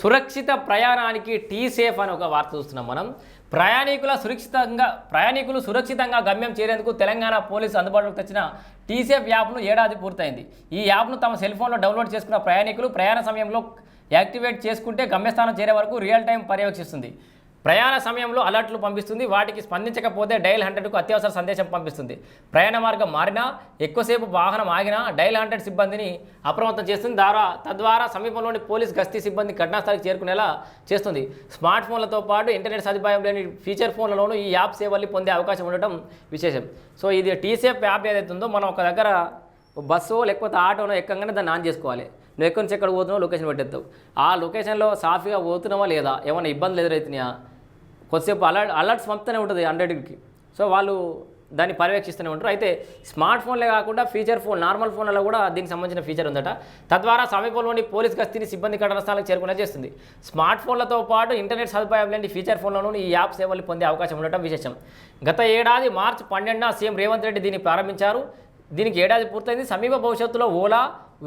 సురక్షిత ప్రయాణానికి T safe అని ఒక వార్త చూస్తున్నాం మనం. ప్రయాణికుల సురక్షితంగా ప్రయాణికులు సురక్షితంగా గమ్యం చేరేందుకు తెలంగాణ పోలీసు అందుబాటులోకి తెచ్చిన టీ సేఫ్ యాప్ను ఏడాది పూర్తయింది. ఈ యాప్ను తమ సెల్ ఫోన్లో డౌన్లోడ్ చేసుకున్న ప్రయాణికులు ప్రయాణ సమయంలో యాక్టివేట్ చేసుకుంటే గమ్యస్థానం చేరే వరకు రియల్ టైం పర్యవేక్షిస్తుంది. ప్రయాణ సమయంలో అలర్ట్లు పంపిస్తుంది. వాటికి స్పందించకపోతే డైల్ హండ్రెడ్కు అత్యవసర సందేశం పంపిస్తుంది. ప్రయాణ మార్గం మారినా ఎక్కువసేపు వాహనం ఆగినా డైల్ హండ్రెడ్ సిబ్బందిని అప్రమత్తం చేస్తుంది. ద్వారా తద్వారా సమీపంలోని పోలీస్ గస్తీ సిబ్బంది ఘటనాస్థలికి చేరుకునేలా చేస్తుంది. స్మార్ట్ ఫోన్లతో పాటు ఇంటర్నెట్ సదుపాయం లేని ఫీచర్ ఫోన్లలోనూ ఈ యాప్ సేవల్ని పొందే అవకాశం ఉండటం విశేషం. సో ఇది టీసేఫ్ యాప్ ఏదైతే ఉందో మనం ఒక దగ్గర బస్సు లేకపోతే ఆటోనో ఎక్కగానే దాన్ని ఆన్ చేసుకోవాలి. నువ్వు ఎక్కడి నుంచి ఎక్కడ పోతున్నావు లొకేషన్ పెట్టేస్తావు ఆ లొకేషన్లో సాఫీగా పోతున్నావా లేదా? ఏమైనా ఇబ్బందులు ఎదురవుతున్నాయా కొద్దిసేపు అలర్ట్ అలర్ట్స్ పంపుతూనే ఉంటుంది హండ్రెడ్కి సో వాళ్ళు దాన్ని పర్యవేక్షిస్తూనే ఉంటారు. అయితే స్మార్ట్ ఫోన్లే కాకుండా ఫీచర్ ఫోన్ నార్మల్ ఫోన్లలో కూడా దీనికి సంబంధించిన ఫీచర్ ఉందట. తద్వారా సమీపంలోని పోలీస్ గస్తీని సిబ్బంది ఘటన స్థలానికి చేరుకునే చేస్తుంది. స్మార్ట్ ఫోన్లతో పాటు ఇంటర్నెట్ సదుపాయం లేని ఫీచర్ ఫోన్లను ఈ యాప్ సేవలు పొందే అవకాశం ఉండటం విశేషం. గత ఏడాది మార్చి పన్నెండున సీఎం రేవంత్ రెడ్డి దీన్ని ప్రారంభించారు. దీనికి ఏడాది పూర్తయింది. సమీప భవిష్యత్తులో Ola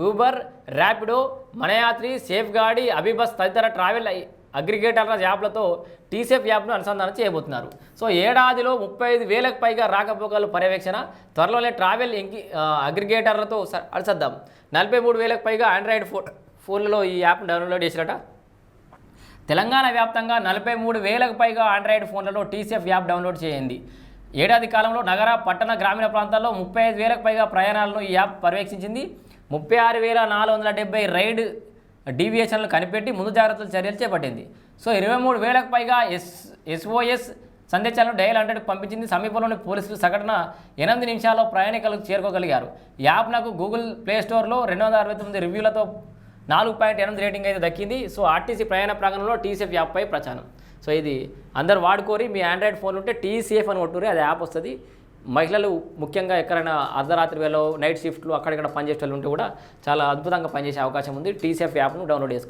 Uber Rapido Manayatri safe Gaadi Abhibus తదితర ట్రావెల్ అగ్రిగేటర్ల యాప్లతో టీసీఎఫ్ యాప్ను అనుసంధానం చేయబోతున్నారు. సో ఏడాదిలో ముప్పై ఐదు వేలకు పైగా రాకపోకలు పర్యవేక్షణ త్వరలోనే ట్రావెల్ ఎంకి అగ్రిగేటర్లతో స- అనుసద్దాం నలభై మూడు వేలకు పైగా ఆండ్రాయిడ్ ఫో ఫోన్లలో ఈ యాప్ను డౌన్లోడ్ చేసినట తెలంగాణ వ్యాప్తంగా నలభై మూడు వేలకు పైగా ఆండ్రాయిడ్ ఫోన్లలో టీసీఎఫ్ యాప్ డౌన్లోడ్ చేయండి. ఏడాది కాలంలో నగర పట్టణ గ్రామీణ ప్రాంతాల్లో ముప్పై ఐదు వేలకు పైగా ప్రయాణాలను ఈ యాప్ పర్యవేక్షించింది. ముప్పై ఆరు వేల నాలుగు వందల డెబ్బై రైడ్ డీవియేషన్లు కనిపెట్టి ముందు జాగ్రత్తల చర్యలు చేపట్టింది. సో ఇరవై మూడు వేలకు పైగా ఎస్ ఎస్ఓఎస్ సందేశాలను డయల్ హండ్రెడ్కి పంపించింది. సమీపంలోని పోలీసులు సగటున ఎనిమిది నిమిషాల్లో ప్రయాణికులకు చేరుకోగలిగారు. ఈ యాప్ నాకు గూగుల్ ప్లే స్టోర్లో రెండు వందల అరవై తొమ్మిది రివ్యూలతో నాలుగు పాయింట్ ఎనిమిది రేటింగ్ అయితే దక్కింది. సో ఆర్టీసీ ప్రయాణ ప్రాంగణంలో టీసీఎఫ్ యాప్పై ప్రచారం. సో ఇది అందరు వాడుకోరి మీ ఆండ్రాయిడ్ ఫోన్ ఉంటే టీసీఎఫ్ అని కొట్టుకుని అది యాప్ వస్తుంది. మహిళలు ముఖ్యంగా ఎక్కడైనా అర్ధరాత్రి వేళ నైట్ షిఫ్ట్లు అక్కడిక్కడ పనిచేసే వాళ్ళు ఉంటే కూడా చాలా అద్భుతంగా పనిచేసే అవకాశం ఉంది. టీసీఎఫ్ యాప్ను డౌన్లోడ్ చేసుకోండి.